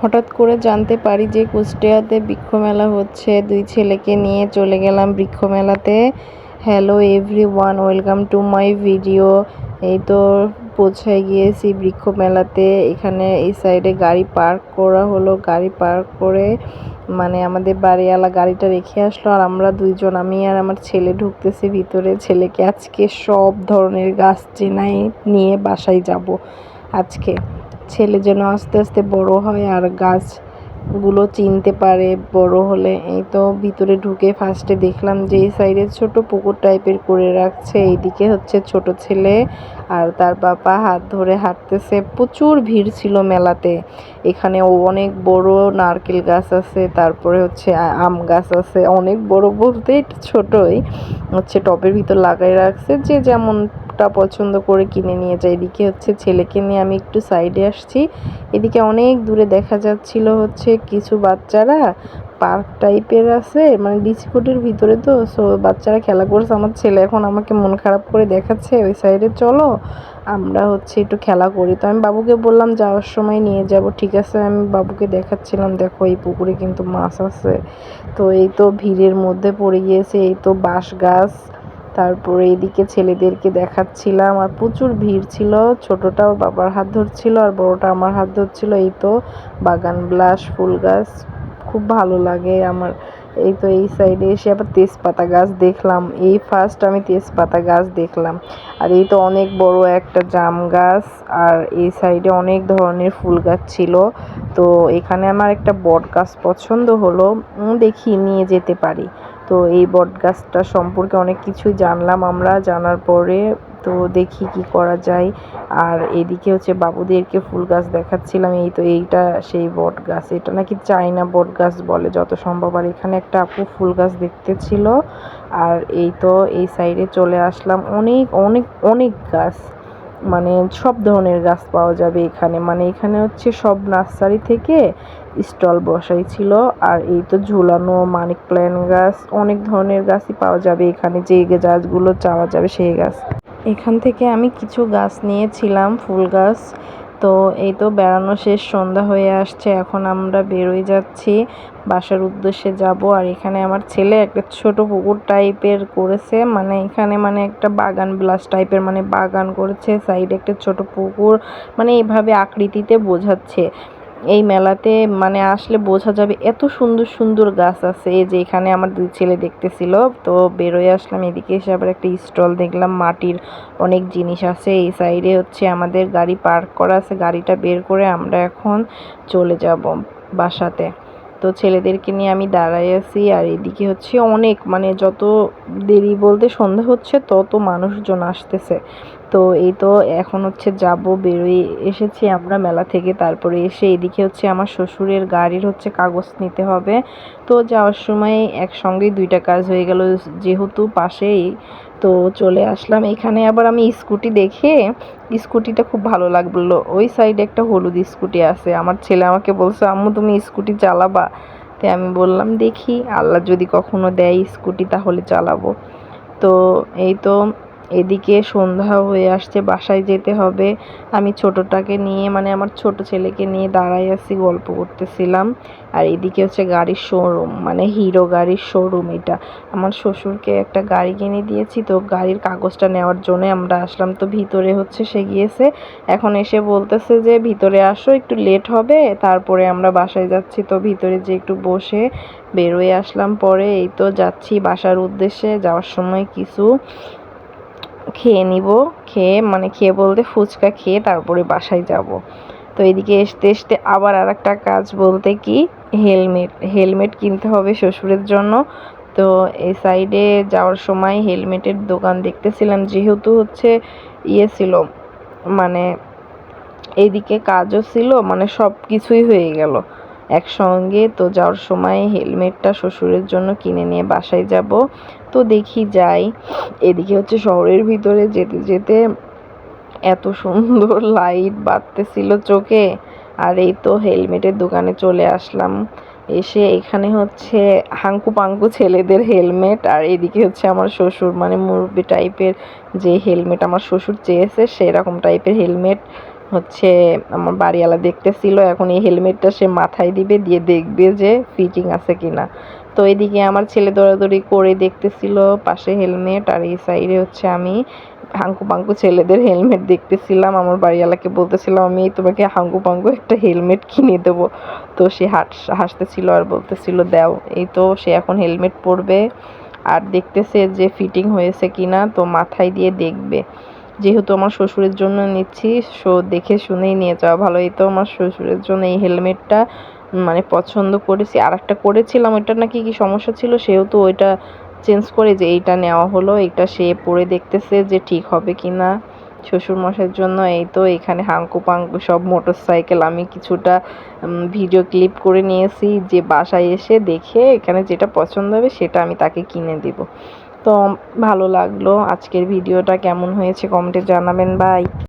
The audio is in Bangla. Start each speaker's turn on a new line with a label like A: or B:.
A: হঠাৎ করে জানতে পারি যে কুষ্টিয়াতে বৃক্ষ মেলা হচ্ছে। দুই ছেলেকে নিয়ে চলে গেলাম বৃক্ষ মেলাতে hello everyone welcome to my video এই তো পৌঁছায় গিয়েছি বৃক্ষ মেলাতে এখানে এই সাইডে গাড়ি পার্ক করা হলো। গাড়ি পার্ক করে মানে আমাদের বাড়িওয়ালা গাড়িটা রেখে আসলো আর আমরা দুইজন, আমি আর আমার ছেলে ঢুকতেছি ভিতরে। ছেলেকে আজকে সব ধরনের গাছ চেনাই নিয়ে বাসায় যাব আজকে। ছেলে যেন আস্তে আস্তে বড় হয় আর গাছগুলো চিনতে পারে বড় হলে। এই তো ভিতরে ঢুকে ফার্স্টে দেখলাম যে এই সাইডে ছোট পুকুর টাইপের করে রাখছে। এইদিকে হচ্ছে ছোট ছেলে আর তার বাবা হাত ধরে হাঁটতেছে। প্রচুর ভিড় ছিল মেলাতে। এখানে অনেক বড় নারকেল গাছ আছে, তারপরে হচ্ছে আম গাছ আছে, অনেক বড় বলতে ছোটই। হচ্ছে টবের ভিতর লাগাই রাখছে, যে যেমনটা পছন্দ করে কিনে নিয়ে যায়। এদিকে হচ্ছে ছেলেকে নিয়ে আমি একটু সাইডে আসছি। এদিকে অনেক দূরে দেখা যাচ্ছিল হচ্ছে কিছু বাচ্চারা পার্ক টাইপের আছে মানে ডিসিকোটির ভিতরে তো সো বাচ্চারা খেলা করছে। আমার ছেলে এখন আমাকে মন খারাপ করে দেখাচ্ছে, ওই সাইডে চলো, আমরা হচ্ছে একটু খেলা করি। তো আমি বাবুকে বললাম, যাওয়ার সময় নিয়ে যাব, ঠিক আছে? আমি বাবুকে দেখাচ্ছিলাম, দেখো, এই পুকুরে কিন্তু মাছ আছে। তো এই তো ভিড়ের মধ্যে পড়ে গিয়েছে, এই তো বাঁশ গাছ। তারপরে এদিকে ছেলেদেরকে দেখাচ্ছিলাম, আর প্রচুর ভিড় ছিল। ছোটটাও বাবার হাত ধরছিল, আর বড়টা আমার হাত ধরছিল, এই তো বাগান ব্লাস ফুল গাছ। খুব ভালো লাগে আমার। এই তো এই সাইডে এসে আবার তেজপাতা গাছ দেখলাম। এই ফার্স্ট আমি তেজপাতা গাছ দেখলাম। আর এই তো অনেক বড় একটা জাম গাছ আর এই সাইডে অনেক ধরনের ফুল গাছ ছিল। তো এখানে আমার একটা বট গাছ পছন্দ হলো। দেখি নিয়ে যেতে পারি। তো এই বট গাছটা সম্পর্কে অনেক কিছুই জানলাম আমরা। জানার পরে তো দেখি কি করা যায়। আর এদিকে হচ্ছে বাবুদেরকে ফুল গাছ দেখাচ্ছিলাম। এই তো এইটা সেই বট গাছ। এটা নাকি চাইনা বট গাছ বলে যত সম্ভব। আর এখানে একটা আপু ফুল গাছ দেখতে ছিল। আর এই তো এই সাইডে চলে আসলাম। অনেক অনেক অনেক গাছ। মানে সব ধরনের গাছ পাওয়া যাবে এখানে। মানে এখানে হচ্ছে সব নার্সারি থেকে স্টল বসাই ছিল। আর এই তো ঝুলানো মানিক প্ল্যান গাছ, অনেক ধরনের গাছই পাওয়া যাবে এখানে। যে গাছগুলো চাওয়া যাবে সেই গাছ। এখান থেকে আমি কিছু গাছ নিয়েছিলাম, ফুল গাছ। তো এই তো বেড়ানো শেষ, সন্ধ্যা হয়ে আসছে, এখন আমরা বেরোয় যাচ্ছি। বাসার উদ্দেশ্যে যাব, আর এখানে আমার ছেলে একটা ছোট পুকুর টাইপের করেছে মানে এখানে মানে একটা বাগান ব্লাস টাইপের মানে বাগান করেছে, সাইডে একটা ছোট পুকুর মানে এইভাবে আকৃতিতে বোঝাচ্ছে। এই মেলাতে মানে আসলে বোঝা যাবে এত সুন্দর সুন্দর গাছ আছে। যে এখানে আমার দুই ছেলে দেখতেছিল, তো বেরোয় আসলাম এদিকে এসে আবার একটা স্টল দেখলাম, মাটির অনেক জিনিস আছে। এই সাইডে হচ্ছে আমাদের গাড়ি পার্ক করা আছে, গাড়িটা বের করে আমরা এখন চলে যাব বাসাতে। তো ছেলেদেরকে নিয়ে আমি দাঁড়াই আছি, আর এদিকে হচ্ছে অনেক মানে যত দেরি বলতে সন্ধ্যা হচ্ছে তত মানুষজন আসতেছে। তো এই তো এখন হচ্ছে যাব, বেরোয় এসেছি আমরা মেলা থেকে, তারপরে এসে এদিকে হচ্ছে আমার শ্বশুরের গাড়ির হচ্ছে কাগজ নিতে হবে। তো যাওয়ার সময় একসঙ্গেই দুইটা কাজ হয়ে গেল, যেহেতু পাশেই তো চলে আসলাম। এখানে আবার আমি স্কুটি দেখে স্কুটিটা খুব ভালো লাগল। ওই সাইডে একটা হলুদ স্কুটি আছে। আমার ছেলে আমাকে বলছে, আম্মু, তুমি স্কুটি চালাবা? তাই আমি বললাম, দেখি, আল্লাহ যদি কখনো দেয় স্কুটি তাহলে চালাবো। তো এই তো এদিকে সন্ধ্যা হয়ে আসছে, বাসায় যেতে হবে। আমি ছোটটাকে নিয়ে মানে আমার ছোট ছেলেকে নিয়ে দাঁড়াই আছি, গল্প করতেছিলাম। আর এদিকে হচ্ছে গাড়ির শোরুম মানে হিরো গাড়ির শোরুম এটা। আমার শ্বশুরকে একটা গাড়ি কিনে দিয়েছি, তো গাড়ির কাগজটা নেওয়ার জন্য আমরা আসলাম। তো ভিতরে হচ্ছে সে গিয়েছে। এখন এসে বলতেছে যে, ভিতরে আসো, একটু লেট হবে, তারপরে আমরা বাসায় যাচ্ছি। তো ভিতরে যে একটু বসে বেরোয় আসলাম পরে। এই তো যাচ্ছি বাসার উদ্দেশ্যে, যাওয়ার সময় কিছু খেয়ে নিব, খেয়ে মানে খেয়ে বলতে ফুচকা খেয়ে তারপরে বাসায় যাব। তো এদিকে আসতে আসতে আবার আর একটা কাজ বলতে কি, হেলমেট হেলমেট কিনতে হবে শ্বশুরের জন্য। তো এই সাইডে যাওয়ার সময় হেলমেটের দোকান দেখতেছিলাম, যেহেতু হচ্ছে ইয়ে ছিল মানে এইদিকে কাজও ছিল মানে সব কিছুই হয়ে গেল। একসঙ্গে তো যাওয়ার সময় হেলমেটটা শ্বশুরের জন্য কিনে নিয়ে বাসায় যাব। তো দেখি যাই। এদিকে হচ্ছে শহরের ভিতরে যেতে যেতে এত সুন্দর লাইট বাড়তেছিল চোখে। আর এই তো হেলমেটের দোকানে চলে আসলাম। এসে এখানে হচ্ছে হাঙ্কু পাঙ্কু ছেলেদের হেলমেট। আর এদিকে হচ্ছে আমার শ্বশুর মানে মুরব্বি টাইপের যে হেলমেট আমার শ্বশুর চেয়েছে, সেরকম টাইপের হেলমেট হচ্ছে আমার বাড়িওয়ালা দেখতেছিল। এখন এই হেলমেটটা সে মাথায় দিবে, দিয়ে দেখবে যে ফিটিং আছে কিনা। তো এদিকে আমার ছেলে দৌড়াদৌড়ি করে দেখতেছিল পাশে হেলমেট, আর এই সাইডে হচ্ছে আমি হাঙ্কু পাঙ্কু ছেলেদের হেলমেট দেখতেছিলাম। আমার বাড়িওয়ালাকে বলতেছিলাম, আমি তোমাকে হাঙ্কু পাঙ্কু একটা হেলমেট কিনে দেবো। তো সে হাস হাসতেছিল আর বলতেছিল, দাও। এই তো সে এখন হেলমেট পরবে আর দেখতেছে যে ফিটিং হয়েছে কিনা, তো মাথায় দিয়ে দেখবে। যেহেতু আমার শ্বশুরের জন্য নিচ্ছি, সো দেখে শুনেই নিয়ে যাওয়া ভালো। এই তো আমার শ্বশুরের জন্য এই হেলমেটটা মানে পছন্দ করেছি আর একটা করেছিলাম ওইটা নাকি কি সমস্যা ছিল, সেহেতু ওইটা চেঞ্জ করে যে এইটা নেওয়া হলো এটা সে পরে দেখতেছে যে ঠিক হবে কি না শ্বশুর মশাইয়ের জন্য, এই তো এখানে হাঙ্কু পাঙ্কু সব মোটর সাইকেল আমি কিছুটা ভিডিও ক্লিপ করে নিয়েছি যে বাসায় এসে দেখে এখানে যেটা পছন্দ হবে সেটা আমি তাকে কিনে দিব। তো, ভালো লাগল আজকের ভিডিওটা, কেমন হয়েছে কমেন্টে জানাবেন, বাই।